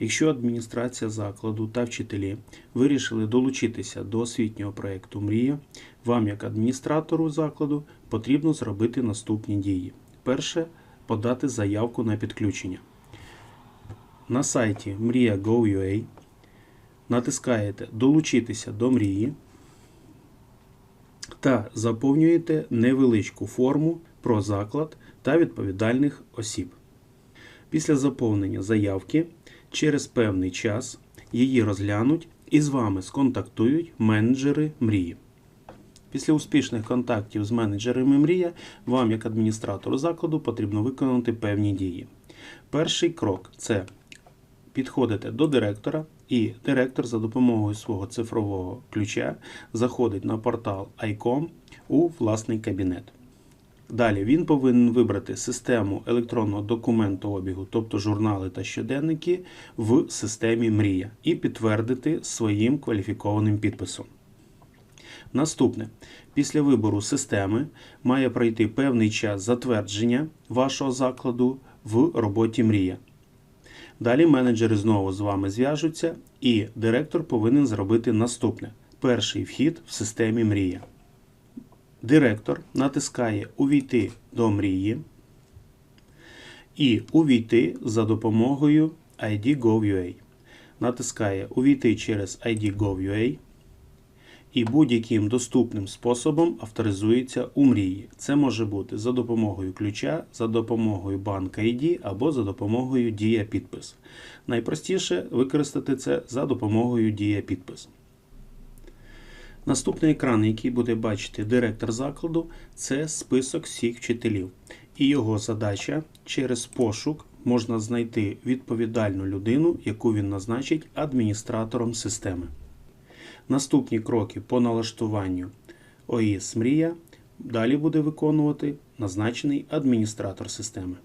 Якщо адміністрація закладу та вчителі вирішили долучитися до освітнього проєкту Мрія, вам, як адміністратору закладу, потрібно зробити наступні дії. Перше подати заявку на підключення. На сайті мрія.gov.ua натискаєте Долучитися до мрії та заповнюєте невеличку форму про заклад та відповідальних осіб. Після заповнення заявки через певний час її розглянуть і з вами сконтактують менеджери мрії. Після успішних контактів з менеджерами мрія вам, як адміністратору закладу, потрібно виконати певні дії. Перший крок це підходите до директора, і директор за допомогою свого цифрового ключа заходить на портал ICOM у власний кабінет. Далі він повинен вибрати систему електронного документообігу, тобто журнали та щоденники в системі Мрія, і підтвердити своїм кваліфікованим підписом. Наступне. Після вибору системи має пройти певний час затвердження вашого закладу в роботі Мрія. Далі менеджери знову з вами зв'яжуться, і директор повинен зробити наступне: перший вхід в системі Мрія. Директор натискає Увійти до мрії і Увійти за допомогою ID.gov.ua. Натискає Увійти через ID.gov.ua і будь-яким доступним способом авторизується у мрії. Це може бути за допомогою ключа, за допомогою банк ID або за допомогою Дія підпис. Найпростіше використати це за допомогою Дія підпис. Наступний екран, який буде бачити директор закладу, це список всіх вчителів. І його задача через пошук можна знайти відповідальну людину, яку він назначить адміністратором системи. Наступні кроки по налаштуванню ОІС Мрія далі буде виконувати назначений адміністратор системи.